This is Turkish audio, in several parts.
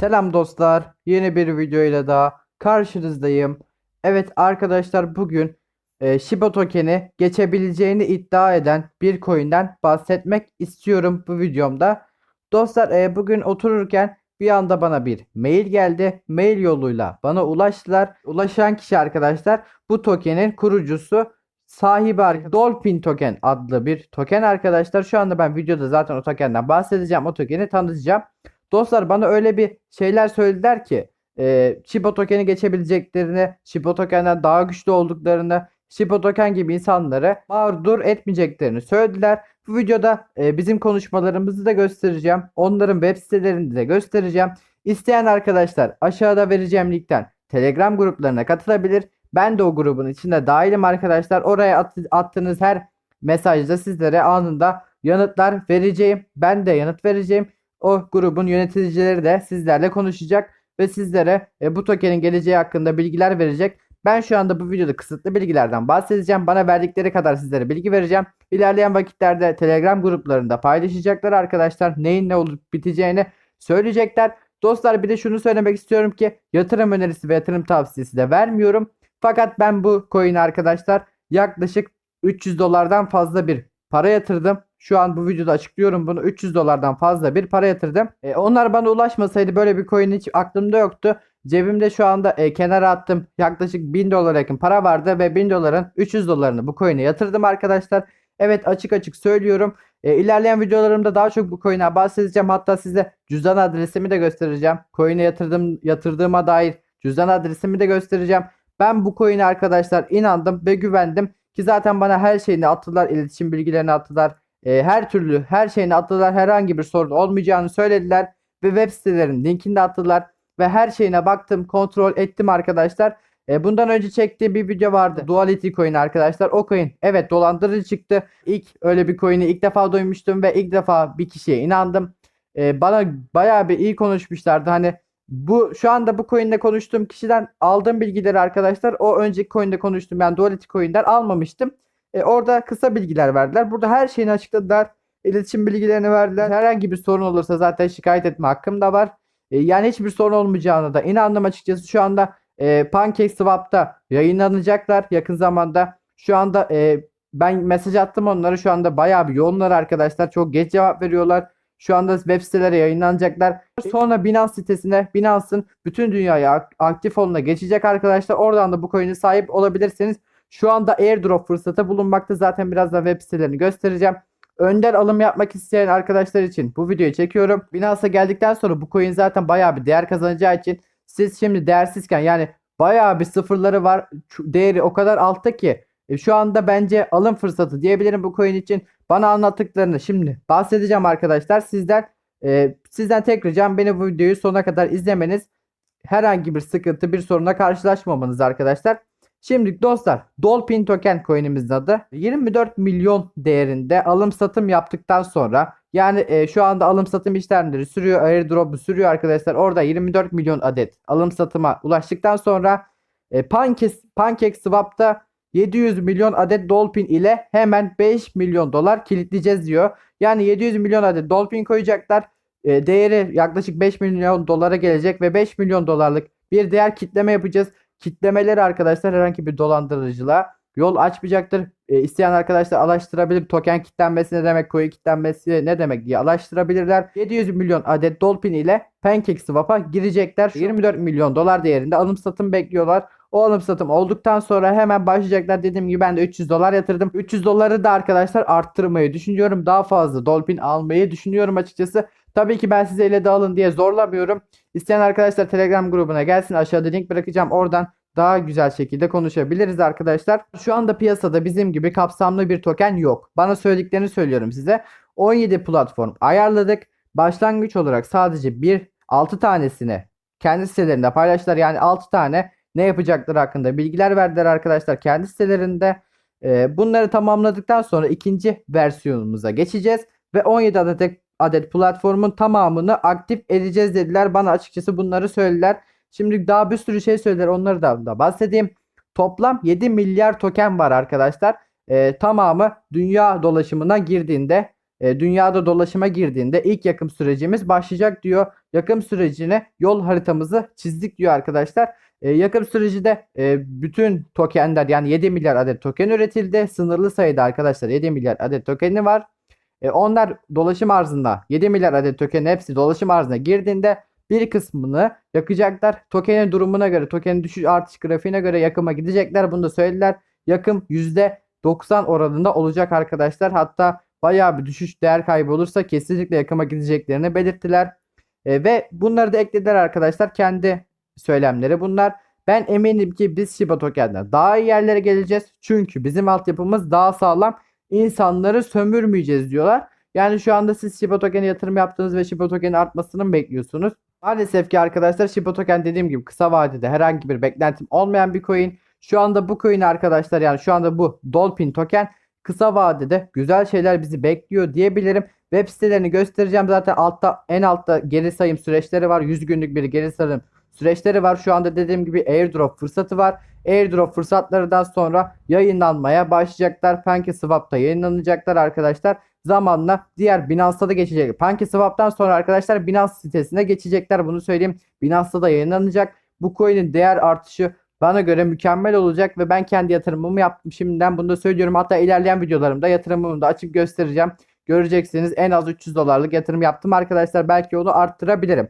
Selam dostlar. Yeni bir video ile daha karşınızdayım. Evet arkadaşlar bugün e, Shiba token'i geçebileceğini iddia eden bir coin'den bahsetmek istiyorum bu videomda. Dostlar e, bugün otururken bir anda bana bir mail geldi. Mail yoluyla bana ulaştılar. Ulaşan kişi arkadaşlar bu token'in kurucusu sahibi arka- Dolphin Token adlı bir token arkadaşlar. Şu anda ben videoda zaten o tokenden bahsedeceğim. O token'i tanıtacağım. Dostlar bana öyle bir şeyler söylediler ki e, Shiba token'i geçebileceklerini, Shiba token'den daha güçlü olduklarını, Shiba token gibi insanları mağdur etmeyeceklerini söylediler. Bu videoda e, bizim konuşmalarımızı da göstereceğim. Onların web sitelerini de göstereceğim. İsteyen arkadaşlar aşağıda vereceğim linkten Telegram gruplarına katılabilir. Ben de o grubun içinde dahilim arkadaşlar. Oraya at- attığınız her mesajda sizlere anında yanıtlar vereceğim. Ben de yanıt vereceğim. O grubun yöneticileri de sizlerle konuşacak ve sizlere e, bu tokenin geleceği hakkında bilgiler verecek. Ben şu anda bu videoda kısıtlı bilgilerden bahsedeceğim. Bana verdikleri kadar sizlere bilgi vereceğim. İlerleyen vakitlerde Telegram gruplarında paylaşacaklar arkadaşlar. Neyin ne olup biteceğini söyleyecekler. Dostlar bir de şunu söylemek istiyorum ki yatırım önerisi ve yatırım tavsiyesi de vermiyorum. Fakat ben bu coin arkadaşlar yaklaşık 300 dolardan fazla bir para yatırdım. Şu an bu videoda açıklıyorum bunu. 300 dolardan fazla bir para yatırdım. E, onlar bana ulaşmasaydı böyle bir coin hiç aklımda yoktu. Cebimde şu anda e, kenara attım. Yaklaşık 1000 dolara yakın para vardı ve 1000 doların 300 dolarını bu coin'e yatırdım arkadaşlar. Evet açık açık söylüyorum. E, ilerleyen videolarımda daha çok bu coin'e bahsedeceğim. Hatta size cüzdan adresimi de göstereceğim. Coin'e yatırdım, yatırdığıma dair cüzdan adresimi de göstereceğim. Ben bu coin'e arkadaşlar inandım ve güvendim. Ki zaten bana her şeyini attılar. iletişim bilgilerini attılar. E, her türlü her şeyini attılar. Herhangi bir sorun olmayacağını söylediler. Ve web sitelerinin linkini de attılar. Ve her şeyine baktım. Kontrol ettim arkadaşlar. E, bundan önce çektiğim bir video vardı. Duality coin arkadaşlar. O coin evet dolandırıcı çıktı. İlk öyle bir coin'i ilk defa duymuştum. Ve ilk defa bir kişiye inandım. E, bana bayağı bir iyi konuşmuşlardı. Hani bu şu anda bu coin'de konuştuğum kişiden aldığım bilgileri arkadaşlar o önceki coin'de konuştum ben Duality coin'den almamıştım. E, orada kısa bilgiler verdiler. Burada her şeyini açıkladılar. İletişim bilgilerini verdiler. Herhangi bir sorun olursa zaten şikayet etme hakkım da var. E, yani hiçbir sorun olmayacağına da inandım açıkçası. Şu anda e, PancakeSwap'ta yayınlanacaklar yakın zamanda. Şu anda e, ben mesaj attım onlara. Şu anda bayağı bir yoğunlar arkadaşlar. Çok geç cevap veriyorlar. Şu anda web sitelere yayınlanacaklar. Sonra Binance sitesine Binance'ın bütün dünyaya ak- aktif oluna geçecek arkadaşlar. Oradan da bu coin'e sahip olabilirsiniz. Şu anda airdrop fırsatı bulunmakta. Zaten birazdan web sitelerini göstereceğim. Önder alım yapmak isteyen arkadaşlar için bu videoyu çekiyorum. Binance'a geldikten sonra bu coin zaten bayağı bir değer kazanacağı için siz şimdi değersizken yani bayağı bir sıfırları var. Değeri o kadar altta ki e, şu anda bence alım fırsatı diyebilirim bu coin için. Bana anlattıklarını şimdi bahsedeceğim arkadaşlar. Sizden e, sizden tek ricam beni bu videoyu sonuna kadar izlemeniz. Herhangi bir sıkıntı, bir soruna karşılaşmamanız arkadaşlar. Şimdi dostlar Dolphin Token coin'imizin adı 24 milyon değerinde alım satım yaptıktan sonra yani e, şu anda alım satım işlemleri sürüyor. Airdrop'u sürüyor arkadaşlar. Orada 24 milyon adet alım satıma ulaştıktan sonra e, Pancake, PancakeSwap'ta 700 milyon adet Dolphin ile hemen 5 milyon dolar kilitleyeceğiz diyor. Yani 700 milyon adet Dolphin koyacaklar. E, değeri yaklaşık 5 milyon dolara gelecek ve 5 milyon dolarlık bir değer kitleme yapacağız. Kitlemeleri arkadaşlar herhangi bir dolandırıcılığa yol açmayacaktır. E, isteyen arkadaşlar araştırabilir. Token kitlenmesi ne demek, coin kitlenmesi ne demek diye araştırabilirler. 700 milyon adet Dolphin ile PancakeSwap'a girecekler. 24 milyon dolar değerinde alım satım bekliyorlar. O alım satım olduktan sonra hemen başlayacaklar. Dediğim gibi ben de 300 dolar yatırdım. 300 doları da arkadaşlar arttırmayı düşünüyorum. Daha fazla Dolphin almayı düşünüyorum açıkçası. Tabii ki ben size ile de alın diye zorlamıyorum. İsteyen arkadaşlar Telegram grubuna gelsin. Aşağıda link bırakacağım. Oradan daha güzel şekilde konuşabiliriz arkadaşlar. Şu anda piyasada bizim gibi kapsamlı bir token yok. Bana söylediklerini söylüyorum size. 17 platform ayarladık. Başlangıç olarak sadece bir 6 tanesini kendi sitelerinde paylaştılar. Yani 6 tane ne yapacakları hakkında bilgiler verdiler arkadaşlar kendi sitelerinde. Ee, bunları tamamladıktan sonra ikinci versiyonumuza geçeceğiz ve 17 adet adet platformun tamamını aktif edeceğiz dediler. Bana açıkçası bunları söylediler. Şimdi daha bir sürü şey söylediler. Onları da, da bahsedeyim. Toplam 7 milyar token var arkadaşlar. Ee, tamamı dünya dolaşımına girdiğinde e, dünyada dolaşıma girdiğinde ilk yakım sürecimiz başlayacak diyor. Yakım sürecine yol haritamızı çizdik diyor arkadaşlar. E, yakım süreci de e, bütün tokenler yani 7 milyar adet token üretildi. Sınırlı sayıda arkadaşlar 7 milyar adet tokeni var. E, onlar dolaşım arzında 7 milyar adet token hepsi dolaşım arzına girdiğinde bir kısmını yakacaklar. Tokenin durumuna göre, tokenin düşüş artış grafiğine göre yakıma gidecekler. Bunu da söylediler. Yakım %90 oranında olacak arkadaşlar. Hatta bayağı bir düşüş değer kaybı olursa kesinlikle yakıma gideceklerini belirttiler. E, ve bunları da eklediler arkadaşlar. Kendi söylemleri bunlar. Ben eminim ki biz Shiba Token'den daha iyi yerlere geleceğiz. Çünkü bizim altyapımız daha sağlam. İnsanları sömürmeyeceğiz diyorlar. Yani şu anda siz Shiba Token'e yatırım yaptınız ve Shiba Token'in artmasını mı bekliyorsunuz? Maalesef ki arkadaşlar Shiba Token dediğim gibi kısa vadede herhangi bir beklentim olmayan bir coin. Şu anda bu coin arkadaşlar yani şu anda bu Dolphin Token kısa vadede güzel şeyler bizi bekliyor diyebilirim. Web sitelerini göstereceğim zaten altta en altta geri sayım süreçleri var. 100 günlük bir geri sayım süreçleri var. Şu anda dediğim gibi airdrop fırsatı var. Airdrop fırsatlarından sonra yayınlanmaya başlayacaklar. PancakeSwap'ta yayınlanacaklar arkadaşlar. Zamanla diğer Binance'da da geçecek. PancakeSwap'tan sonra arkadaşlar Binance sitesine geçecekler. Bunu söyleyeyim. Binance'da da yayınlanacak. Bu coin'in değer artışı bana göre mükemmel olacak ve ben kendi yatırımımı yaptım. Şimdiden bunu da söylüyorum. Hatta ilerleyen videolarımda yatırımımı da açıp göstereceğim. Göreceksiniz en az 300 dolarlık yatırım yaptım arkadaşlar. Belki onu arttırabilirim.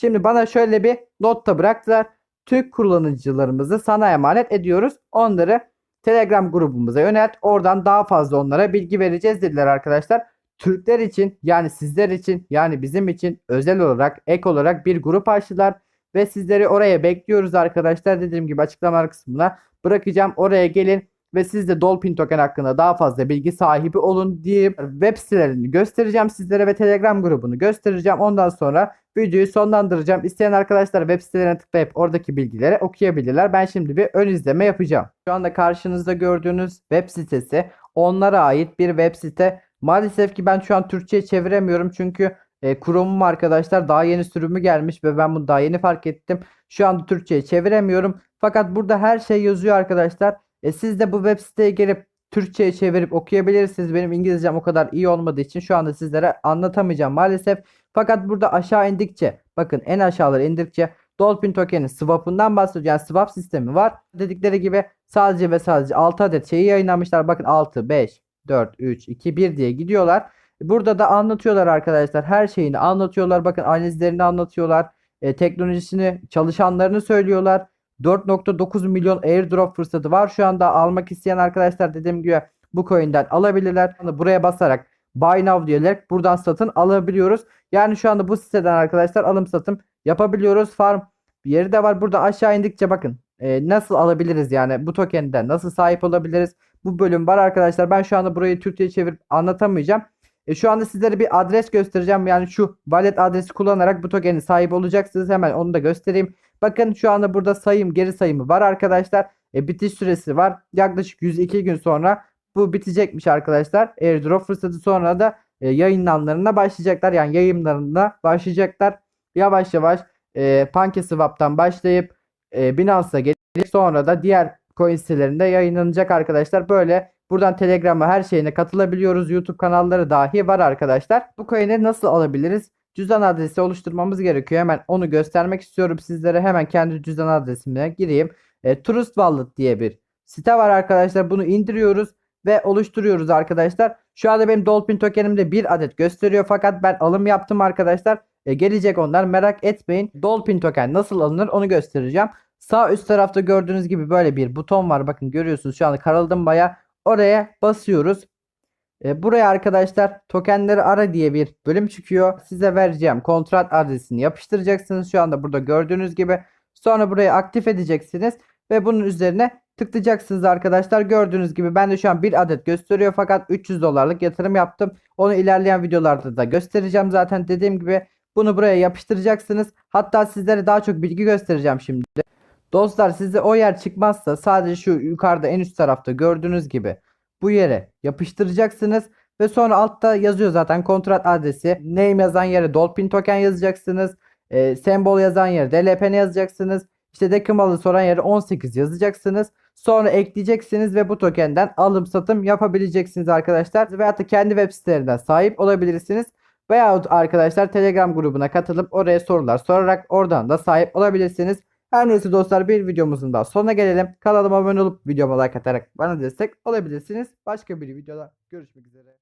Şimdi bana şöyle bir notta bıraktılar. Türk kullanıcılarımızı sana emanet ediyoruz. Onları Telegram grubumuza yönelt. Oradan daha fazla onlara bilgi vereceğiz dediler arkadaşlar. Türkler için yani sizler için yani bizim için özel olarak ek olarak bir grup açtılar. Ve sizleri oraya bekliyoruz arkadaşlar. Dediğim gibi açıklama kısmına bırakacağım. Oraya gelin ve siz de Dolphin Token hakkında daha fazla bilgi sahibi olun diye web sitelerini göstereceğim sizlere ve Telegram grubunu göstereceğim. Ondan sonra videoyu sonlandıracağım. İsteyen arkadaşlar web sitelerine tıklayıp oradaki bilgileri okuyabilirler. Ben şimdi bir ön izleme yapacağım. Şu anda karşınızda gördüğünüz web sitesi onlara ait bir web site. Maalesef ki ben şu an Türkçe'ye çeviremiyorum çünkü e, Chrome'um arkadaşlar daha yeni sürümü gelmiş ve ben bunu daha yeni fark ettim. Şu anda Türkçe'ye çeviremiyorum. Fakat burada her şey yazıyor arkadaşlar. E, siz de bu web siteye gelip Türkçe'ye çevirip okuyabilirsiniz. Benim İngilizcem o kadar iyi olmadığı için şu anda sizlere anlatamayacağım maalesef. Fakat burada aşağı indikçe bakın en aşağılara indikçe Dolphin token'in swap'ından bahsediyor. Yani swap sistemi var. Dedikleri gibi sadece ve sadece 6 adet şeyi yayınlamışlar. Bakın 6, 5, 4, 3, 2, 1 diye gidiyorlar. Burada da anlatıyorlar arkadaşlar. Her şeyini anlatıyorlar. Bakın analizlerini anlatıyorlar. E, teknolojisini, çalışanlarını söylüyorlar. 4.9 milyon airdrop fırsatı var. Şu anda almak isteyen arkadaşlar dediğim gibi bu coin'den alabilirler. Buraya basarak buy now diyerek buradan satın alabiliyoruz. Yani şu anda bu siteden arkadaşlar alım satım yapabiliyoruz. Farm yeri de var. Burada aşağı indikçe bakın e, nasıl alabiliriz yani bu tokenden nasıl sahip olabiliriz. Bu bölüm var arkadaşlar. Ben şu anda burayı Türkçe'ye çevirip anlatamayacağım. E, şu anda sizlere bir adres göstereceğim. Yani şu wallet adresi kullanarak bu tokenin sahibi olacaksınız. Hemen onu da göstereyim. Bakın şu anda burada sayım geri sayımı var arkadaşlar. E, bitiş süresi var. Yaklaşık 102 gün sonra bu bitecekmiş arkadaşlar. Airdrop fırsatı sonra da e, yayınlanlarına başlayacaklar. Yani yayınlarına başlayacaklar. Yavaş yavaş e, PancakeSwap'tan başlayıp e, Binance'a gelip sonra da diğer coin sitelerinde yayınlanacak arkadaşlar. Böyle buradan Telegram'a her şeyine katılabiliyoruz. YouTube kanalları dahi var arkadaşlar. Bu coin'i nasıl alabiliriz? Cüzdan adresi oluşturmamız gerekiyor. Hemen onu göstermek istiyorum sizlere. Hemen kendi cüzdan adresime gireyim. E, Trust Wallet diye bir site var arkadaşlar. Bunu indiriyoruz ve oluşturuyoruz arkadaşlar. Şu anda benim Dolphin tokenimde bir adet gösteriyor. Fakat ben alım yaptım arkadaşlar. E, gelecek onlar merak etmeyin. Dolphin token nasıl alınır onu göstereceğim. Sağ üst tarafta gördüğünüz gibi böyle bir buton var. Bakın görüyorsunuz şu anda karaldım baya. Oraya basıyoruz. E, buraya arkadaşlar tokenleri ara diye bir bölüm çıkıyor. Size vereceğim kontrat adresini yapıştıracaksınız. Şu anda burada gördüğünüz gibi. Sonra burayı aktif edeceksiniz. Ve bunun üzerine tıklayacaksınız arkadaşlar. Gördüğünüz gibi ben de şu an bir adet gösteriyor. Fakat 300 dolarlık yatırım yaptım. Onu ilerleyen videolarda da göstereceğim zaten. Dediğim gibi bunu buraya yapıştıracaksınız. Hatta sizlere daha çok bilgi göstereceğim şimdi. Dostlar size o yer çıkmazsa sadece şu yukarıda en üst tarafta gördüğünüz gibi bu yere yapıştıracaksınız. Ve sonra altta yazıyor zaten kontrat adresi. Name yazan yere Dolphin token yazacaksınız. E, sembol yazan yere DLP'ni yazacaksınız. İşte Dekimal'ı soran yere 18 yazacaksınız. Sonra ekleyeceksiniz ve bu tokenden alım satım yapabileceksiniz arkadaşlar. Veyahut da kendi web sitelerinden sahip olabilirsiniz. Veyahut arkadaşlar Telegram grubuna katılıp oraya sorular sorarak oradan da sahip olabilirsiniz. Her neyse dostlar bir videomuzun daha sonuna gelelim. Kanalıma abone olup videoma like atarak bana destek olabilirsiniz. Başka bir videoda görüşmek üzere.